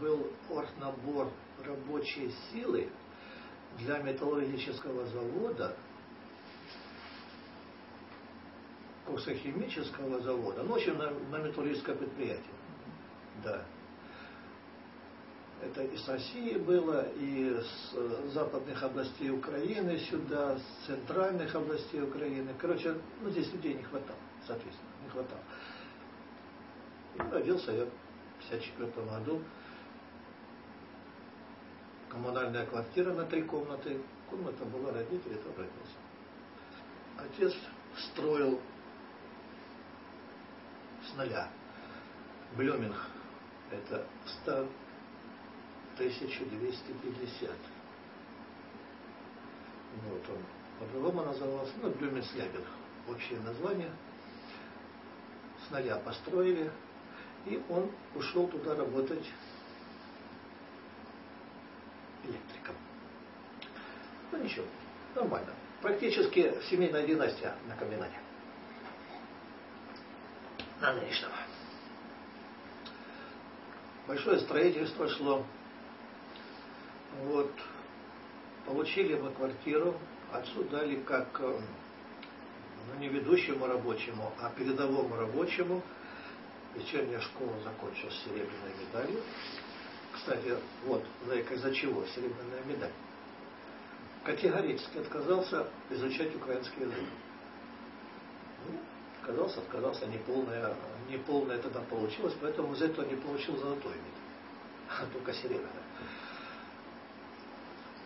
был оргнабор рабочей силы для металлургического завода, коксохимического завода, ну, в общем, на, на металлургическое предприятие. Да. Это из России было, и с западных областей Украины сюда, с центральных областей Украины. Короче, ну здесь людей не хватало, соответственно, не хватало. И родился я в 1954 году. Коммунальная квартира на три комнаты. Комната была родителей, там родился. Отец строил с нуля. Блюминг. Это 100 1250. Вот он по-другому назывался, ну, Блюменслябинг, общее название. С нуля построили, и он ушел туда работать электриком. Ну ничего, нормально. Практически семейная династия на комбинате. На нынешнего. Большое строительство шло вот, получили мы квартиру, отцу дали как, э, ну не ведущему рабочему, а передовому рабочему. Вечерняя школа закончил с серебряной медалью. Кстати, вот, из-за чего серебряная медаль. Категорически отказался изучать украинский язык. Ну, отказался, отказался, неполная, неполная тогда получилось, поэтому из этого не получил золотой медаль, а только серебряная.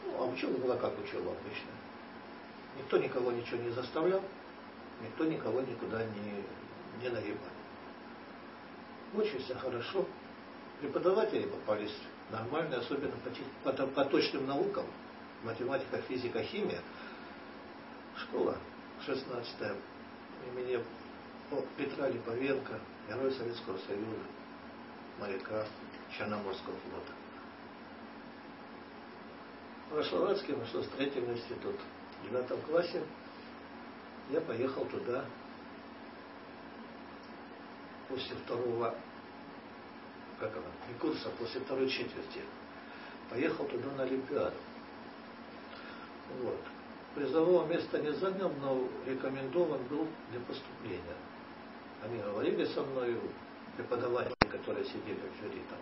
Ну, а учеба была как учеба обычно. Никто никого ничего не заставлял, никто никого никуда не, не нагибал. Учишься хорошо. Преподаватели попались нормальные, особенно по, по, по точным наукам. Математика, физика, химия. Школа 16 имени Петра Липовенко, Герой Советского Союза, моряка Черноморского флота. Вашловацкий машиностроительный институт. В девятом классе я поехал туда после второго, как она, не курса, после второй четверти. Поехал туда на Олимпиаду. Вот. Призового места не занял, но рекомендован был для поступления. Они говорили со мной, преподаватели, которые сидели в жюри там,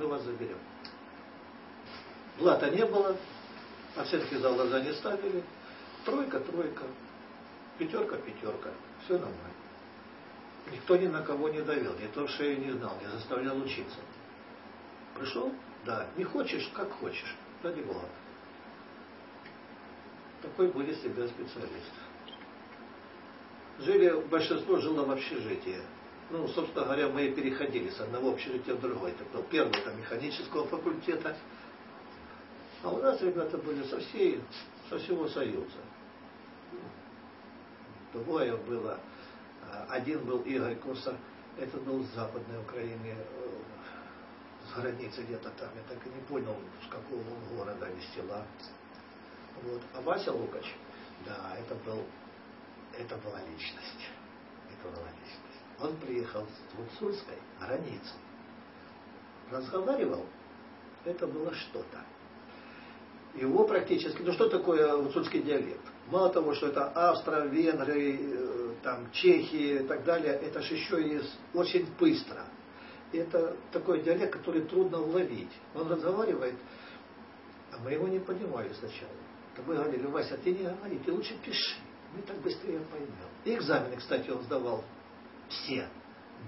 мы вас заберем. Блата не было, оценки за глаза не ставили. Тройка, тройка, пятерка, пятерка. Все нормально. Никто ни на кого не давил, никто в шею не знал, не заставлял учиться. Пришел? Да. Не хочешь, как хочешь. Ради Бога. Такой были себя специалисты. Жили, большинство жило в общежитии. Ну, собственно говоря, мы и переходили с одного общежития в другое. Это был первый там, механического факультета, а у нас ребята были со всей, со всего Союза. Двое было. Один был Игорь Косар, это был с Западной Украины, э, с границы где-то там. Я так и не понял, с какого он города или села. Вот. А Вася Лукач, да, это был, это была личность. Это была личность. Он приехал с Гуцульской границы. Разговаривал, это было что-то его практически, ну что такое гуцульский диалект? Мало того, что это Австро-Венгры, э, там, Чехии и так далее, это же еще и очень быстро. Это такой диалект, который трудно уловить. Он разговаривает, а мы его не понимали сначала. То мы говорили, Вася, ты не говори, ты лучше пиши, мы так быстрее поймем. И экзамены, кстати, он сдавал все.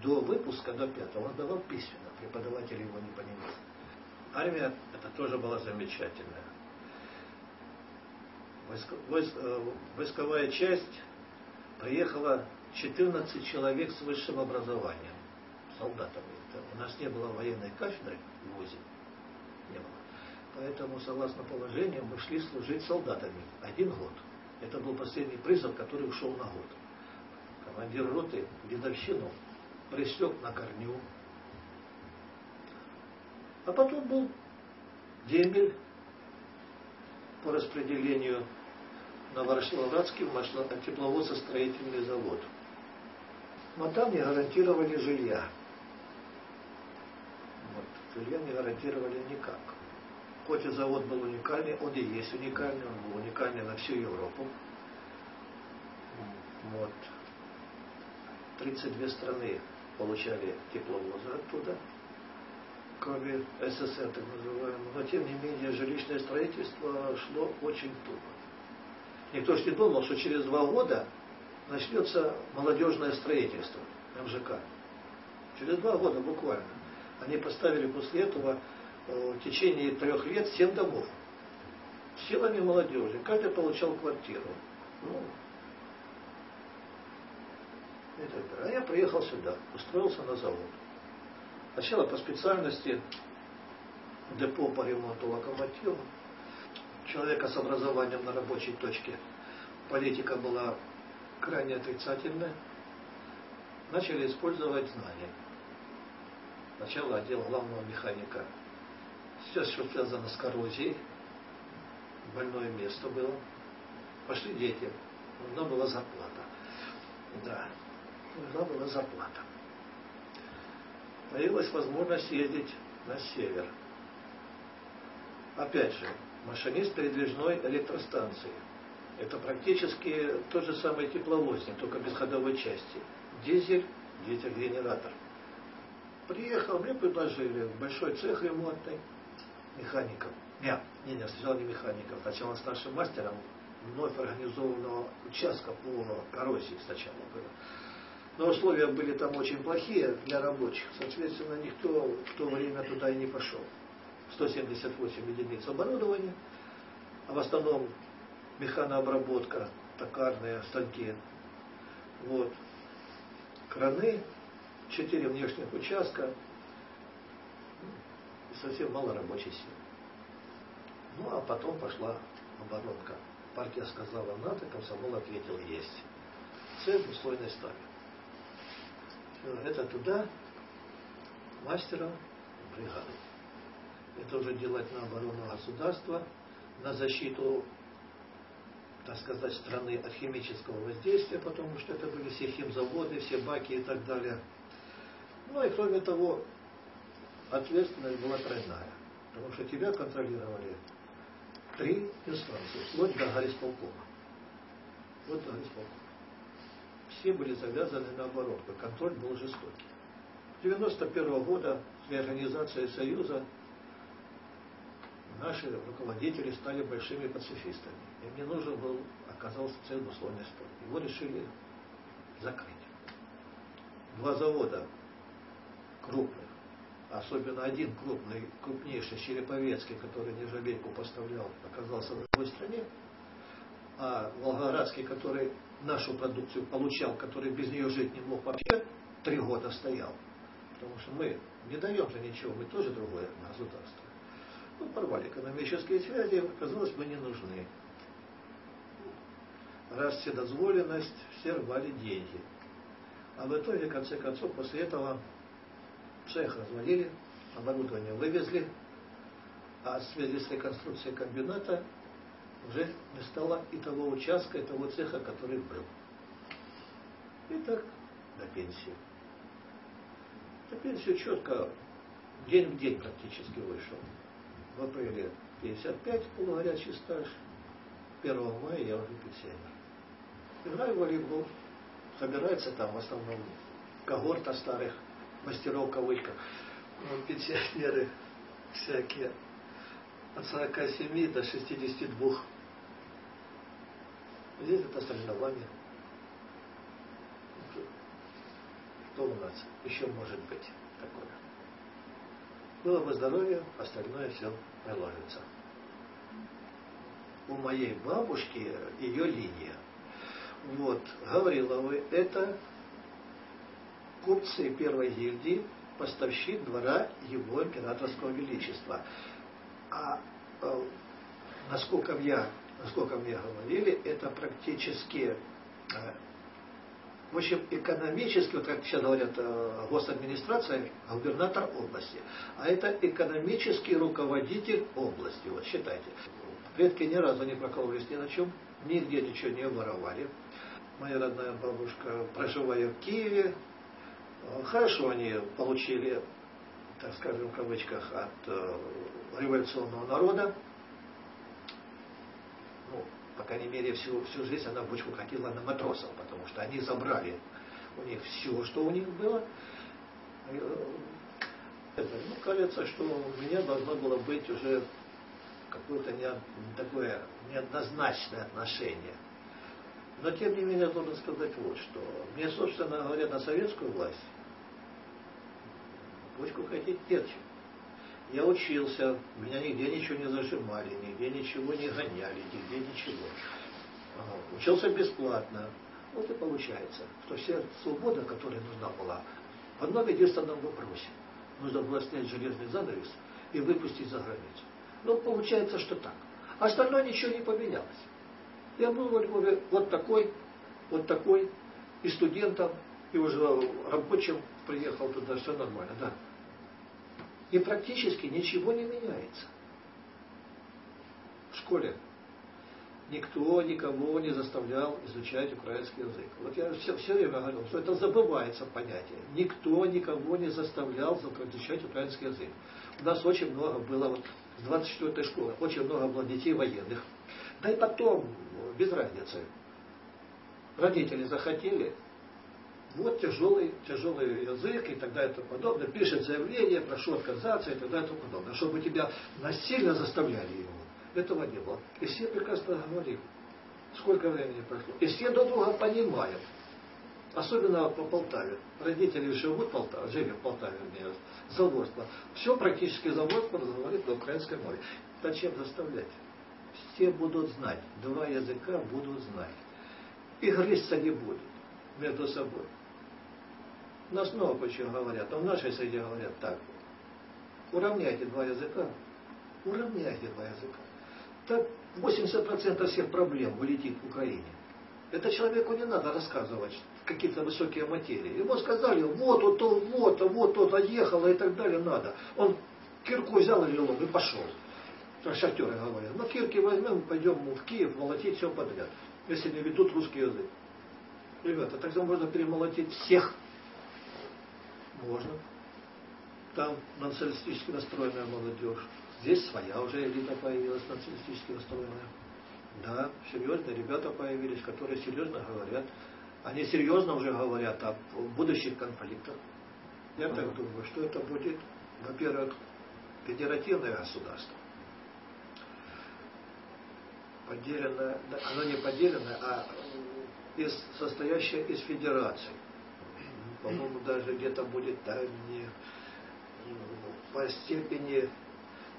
До выпуска, до пятого, он сдавал письменно, преподаватель его не понимал. Армия, это тоже была замечательная. Э, войсковая часть приехала 14 человек с высшим образованием, солдатами. У нас не было военной кафедры в ВУЗе, не было. Поэтому, согласно положению, мы шли служить солдатами один год. Это был последний призыв, который ушел на год. Командир роты дедовщину пресек на корню. А потом был дембель по распределению Ворошиловратский тепловозостроительный завод. Но там не гарантировали жилья. Вот. жилья не гарантировали никак. Хоть и завод был уникальный, он и есть уникальный, он был уникальный на всю Европу. Вот. 32 страны получали тепловозы оттуда, кроме СССР, так называемого. Но тем не менее жилищное строительство шло очень туго. Никто же не думал, что через два года начнется молодежное строительство МЖК. Через два года буквально. Они поставили после этого э, в течение трех лет семь домов. Силами молодежи. Каждый получал квартиру. Ну, и так далее. А я приехал сюда, устроился на завод. Сначала по специальности депо по ремонту локомотива. Человека с образованием на рабочей точке. Политика была крайне отрицательная. Начали использовать знания. Сначала отдел главного механика. Все, что связано с коррозией. Больное место было. Пошли дети. Нужна была зарплата. Да нужна была зарплата. Появилась возможность ездить на север. Опять же, машинист передвижной электростанции. Это практически тот же самый тепловозник, только без ходовой части. Дизель, дизель-генератор. Приехал, мне предложили большой цех ремонтный, механиком. Нет, не, не, сначала не механиком, сначала старшим мастером вновь организованного участка по коррозии сначала было. Но условия были там очень плохие для рабочих. Соответственно, никто в то время туда и не пошел. 178 единиц оборудования, а в основном механообработка, токарные станки. Вот. Краны, четыре внешних участка, совсем мало рабочей силы. Ну, а потом пошла оборонка. Партия сказала надо, комсомол ответил есть. Цель условной стали это туда мастером бригады. Это уже делать на оборону государства, на защиту, так сказать, страны от химического воздействия, потому что это были все химзаводы, все баки и так далее. Ну и кроме того, ответственность была тройная, потому что тебя контролировали три инстанции, вплоть до горисполкома. Вот до горисполкома все были завязаны на оборотку. Контроль был жестокий. С 91 года при организации Союза наши руководители стали большими пацифистами. И мне нужен был, оказался целый условный стол. Его решили закрыть. Два завода крупных, особенно один крупный, крупнейший, Череповецкий, который Нержавейку поставлял, оказался в другой стране, а Волгоградский, который нашу продукцию получал, который без нее жить не мог вообще, три года стоял. Потому что мы не даем же ничего, мы тоже другое государство. Ну, порвали экономические связи, оказалось, мы не нужны. Раз вседозволенность, все рвали деньги. А в итоге, в конце концов, после этого цех развалили, оборудование вывезли, а в связи с реконструкцией комбината уже не стало и того участка, и того цеха, который был. И так до пенсии. До пенсии четко, день в день практически вышел. В апреле 55 полугорячий стаж, 1 мая я уже пенсионер. Играю в волейбол, собирается там в основном когорта старых мастеров кавычках, пенсионеры всякие от 47 до 62 Здесь это соревнование. Что у нас еще может быть такое? Было бы здоровье, остальное все приложится. У моей бабушки ее линия. Вот, Гавриловы, это купцы первой гильдии, поставщик двора его императорского величества. А э, насколько я насколько мне говорили, это практически, э, в общем, экономически, вот как сейчас говорят э, госадминистрация, губернатор области, а это экономический руководитель области, вот считайте. Предки ни разу не прокололись ни на чем, нигде ничего не воровали. Моя родная бабушка, проживая в Киеве, э, хорошо они получили так скажем, в кавычках, от э, революционного народа. По крайней мере, всю, всю жизнь она бочку катила на матросов, потому что они забрали у них все, что у них было. Э, ну, кажется, что у меня должно было быть уже какое-то не, такое неоднозначное отношение. Но тем не менее, должен сказать вот что. Мне, собственно говоря, на советскую власть бочку хотеть нечем. Я учился, меня нигде ничего не зажимали, нигде ничего не гоняли, нигде ничего. Учился бесплатно. Вот и получается, что вся свобода, которая нужна была, в одном единственном вопросе. Нужно было снять железный занавес и выпустить за границу. Ну, получается, что так. Остальное ничего не поменялось. Я был во Львове вот такой, вот такой, и студентом, и уже рабочим приехал туда, все нормально, да. И практически ничего не меняется. В школе никто никого не заставлял изучать украинский язык. Вот я все, все время говорил, что это забывается понятие. Никто никого не заставлял изучать украинский язык. У нас очень много было, вот с 24-й школы, очень много было детей военных. Да и потом, без разницы. Родители захотели, вот тяжелый, тяжелый язык и так далее и тому подобное. Пишет заявление, прошу отказаться и так далее и тому подобное. Чтобы тебя насильно заставляли его. Этого не было. И все прекрасно говорили. Сколько времени прошло. И все друг друга понимают. Особенно по Полтаве. Родители живут в Полтаве, жили в Полтаве, мне заводство. Все практически заводство говорит на украинской мове. Зачем заставлять? Все будут знать. Два языка будут знать. И грызться не будут между собой. У нас много почему говорят, а в нашей среде говорят так. Уравняйте два языка. Уравняйте два языка. Так 80% всех проблем вылетит в Украине. Это человеку не надо рассказывать какие-то высокие материи. Ему сказали, вот, вот, вот, вот, вот, ехало и так далее, надо. Он кирку взял или лом и пошел. Шахтеры говорят, ну кирки возьмем, пойдем в Киев молотить все подряд, если не ведут русский язык. Ребята, тогда можно перемолотить всех можно. Там националистически настроенная молодежь. Здесь своя уже элита появилась, националистически настроенная. Да, серьезные ребята появились, которые серьезно говорят. Они серьезно уже говорят о будущих конфликтах. Я так думаю, что это будет, во-первых, федеративное государство. Поделенное, оно не поделенное, а из, состоящее из федераций по-моему, даже где-то будет там не по степени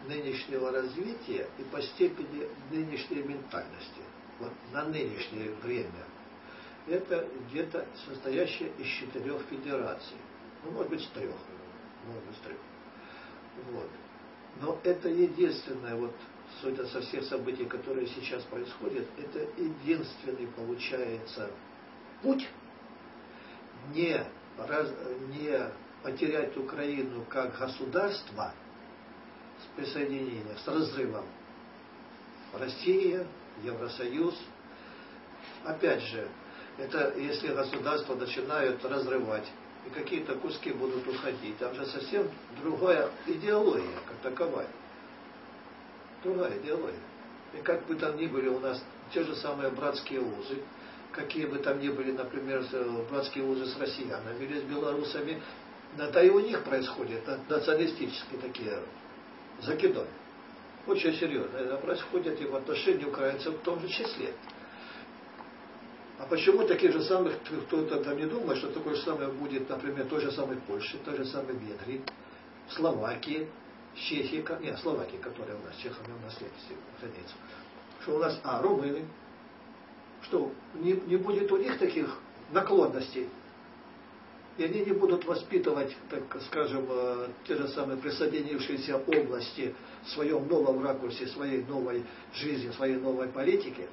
нынешнего развития и по степени нынешней ментальности, вот на нынешнее время, это где-то состоящее из четырех федераций. Ну, может быть, с трех. Может быть, с трех. Вот. Но это единственное, вот, судя со всех событий, которые сейчас происходят, это единственный, получается, путь не раз, не потерять Украину как государство с присоединением, с разрывом. Россия, Евросоюз. Опять же, это если государства начинают разрывать, и какие-то куски будут уходить, там же совсем другая идеология, как таковая. Другая идеология. И как бы там ни были у нас те же самые братские узы, какие бы там ни были, например, братские узы с россиянами или с белорусами, это и у них происходит националистические такие закидоны. Очень серьезно. Это происходит и в отношении украинцев в том же числе. А почему таких же самых, кто-то там не думает, что такое же самое будет, например, той же самой Польши, той же самой Венгрии, Словакии, Чехии, нет, Словакии, которая у нас, Чехами у нас нет границ. Что у нас, а, румыны, что не, не будет у них таких наклонностей. И они не будут воспитывать, так скажем, э, те же самые присоединившиеся области в своем новом ракурсе, своей новой жизни, своей новой политики.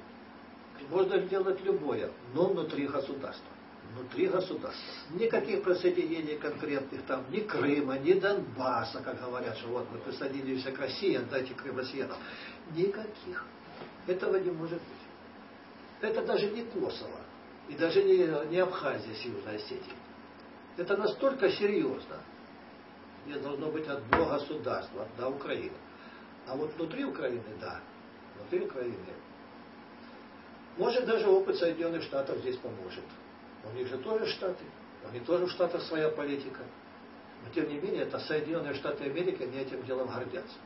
Можно сделать любое, но внутри государства. Внутри государства. Никаких присоединений конкретных там, ни Крыма, ни Донбасса, как говорят, что вот мы присоединились к России, отдайте Крым россиянам. Никаких. Этого не может быть. Это даже не Косово. И даже не, не Абхазия с Южной Осетией. Это настолько серьезно. нет, должно быть одно государство, одна Украина. А вот внутри Украины, да, внутри Украины. Может даже опыт Соединенных Штатов здесь поможет. У них же тоже штаты, у них тоже в Штатах своя политика. Но тем не менее, это Соединенные Штаты Америки, они этим делом гордятся.